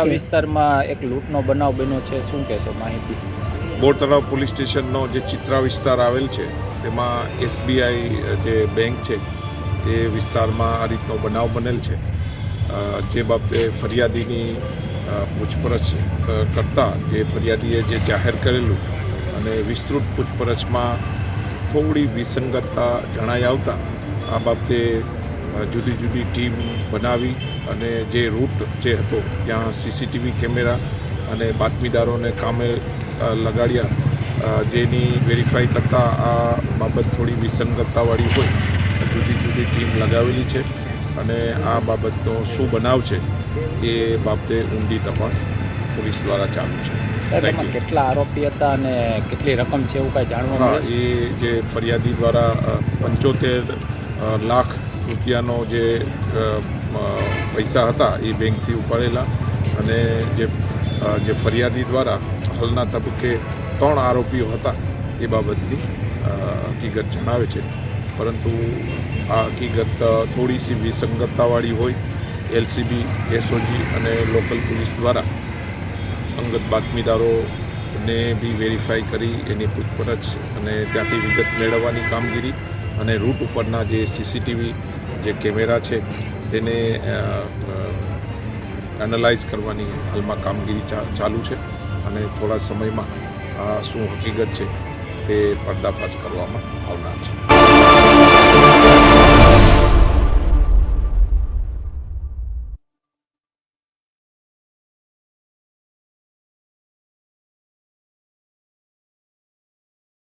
આ વિસ્તારમાં એક લૂંટનો બનાવ બન્યો છે શું કહેશો માહિતી? બોર તળાવ પોલીસ સ્ટેશનનો જે ચિત્રા વિસ્તાર આવેલ છે તેમાં એસબીઆઈ જે બેંક છે એ વિસ્તારમાં આ રીતનો બનાવ બનેલ છે. જે બાબતે ફરિયાદીની પૂછપરછ કરતાં જે ફરિયાદીએ જે જાહેર કરેલું અને વિસ્તૃત પૂછપરછમાં થોડી વિસંગતતા જણાઈ આવતા આ બાબતે જુદી જુદી ટીમ બનાવી અને જે રૂટ જે હતો ત્યાં સીસીટીવી કેમેરા અને બાતમીદારોને કામે લગાડ્યા. જેની વેરીફાઈ કરતાં આ બાબત થોડી વિસંગતતાવાળી હોય. જુદી જુદી ટીમ લગાવેલી છે અને આ બાબતનો શું બનાવ છે એ બાબતે ઊંડી તપાસ પોલીસ દ્વારા ચાલુ છે. સાહેબ કેટલા આરોપી હતા અને કેટલી રકમ છે એવું કાંઈ જાણવા એ જે ફરિયાદી દ્વારા પંચોતેર લાખ રૂપિયાનો જે પૈસા હતા એ બેંકથી ઉપાડેલા અને જે જે ફરિયાદી દ્વારા હાલના તબક્કે ત્રણ આરોપીઓ હતા એ બાબતની હકીકત જણાવે છે. પરંતુ આ હકીકત થોડી સી વિસંગતતાવાળી હોય, એલસીબી, એસઓજી અને લોકલ પોલીસ દ્વારા અંગત બાતમીદારોને બી વેરીફાઈ કરી એની પૂછપરછ અને ત્યાંથી વિગત મેળવવાની કામગીરી અને રૂટ ઉપરના જે સીસીટીવી જે કેમેરા છે, તેને એનાલાઇઝ કરવાની હાલમાં કામગીરી ચાલુ છે અને થોડા સમયમાં આ શું હકીકત છે તે પર્દાફાશ કરવામાં આવનાર છે.